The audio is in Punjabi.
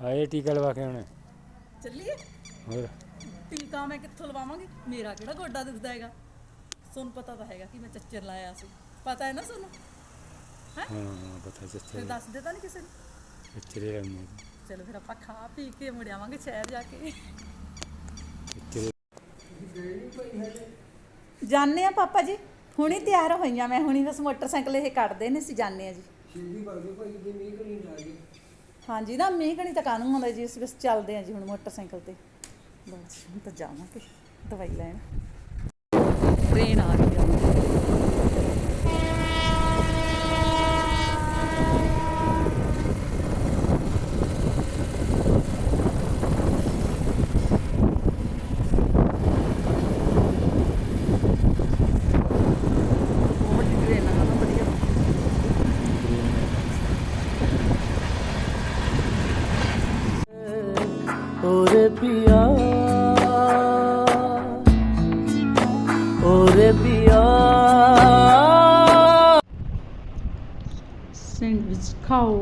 ਆਏ ਟੀਕਾ ਲਵਾ ਕੇ ਆਉਣਾ। ਚੱਲੀਏ? ਹੋਰ? ਟੀਕਾ ਮੈਂ ਕਿੱਥੋਂ ਲਵਾਵਾਂਗੀ? ਮੇਰਾ ਕਿਹੜਾ ਗੋਡਾ ਦੁਖਦਾ ਹੈਗਾ? ਤੁਹਾਨੂੰ ਪਤਾ ਤਾਂ ਹੈਗਾ ਕਿ ਮੈਂ ਚੱਚਰ ਲਾਇਆ ਸੀ। ਪਤਾ ਹੈ ਨਾ ਤੁਹਾਨੂੰ? ਹਾਂ? ਹਾਂ ਪਤਾ ਫਿਰ ਚੱਚਰੇ। ਦੱਸ ਦੇ ਤਾਂ ਨਹੀਂ ਕਿਸੇ ਨੂੰ। ਚੱਚਰੇ ਰਹਿੰਦੇ ਚਲੋ ਫਿਰ ਆਪਾਂ ਖਾ ਪੀ ਕੇ ਮੁੜ ਆਵਾਂਗੇ ਸ਼ਹਿਰ ਜਾ ਕੇ। ਚੱਚਰੇ ਜਾਣੇ ਆ ਪਾਪਾ ਜੀ? ਹੁਣੀ ਤਿਆਰ ਹੋਈਆਂ ਮੈਂ ਹੁਣੀ ਬਸ ਮੋਟਰਸਾਈਕਲ ਇਹ ਕੱਢਦੇ ਨੇ ਅਸੀਂ ਜਾਣੇ ਆ ਜੀ। ਛੇਤੀ ਵਗ ਜਾਓ ਭਾਈ ਜੇ ਮੀਂਹ ਕਣੀ ਆ ਗਈ ਹਾਂਜੀ, ਨਾ ਮੀਂਹ ਕਣੀ ਤਾਂ ਕਾਨੂੰ ਹੁੰਦਾ ਜੀ, ਅਸੀਂ ਬਸ ਚੱਲਦੇ ਆ ਜੀ ਹੁਣ ਮੋਟਰਸਾਈਕਲ ਤੇ। ਬਸ, ਹੁਣ ਤਾਂ ਜਾਵਾਂਗੇ, ਦਵਾਈ ਲੈਣ। ਟ੍ਰੇਨ ਆ ਗਈ ਆ। ওরে পিয়া ওরে পিয়া স্যান্ডউইচ খাও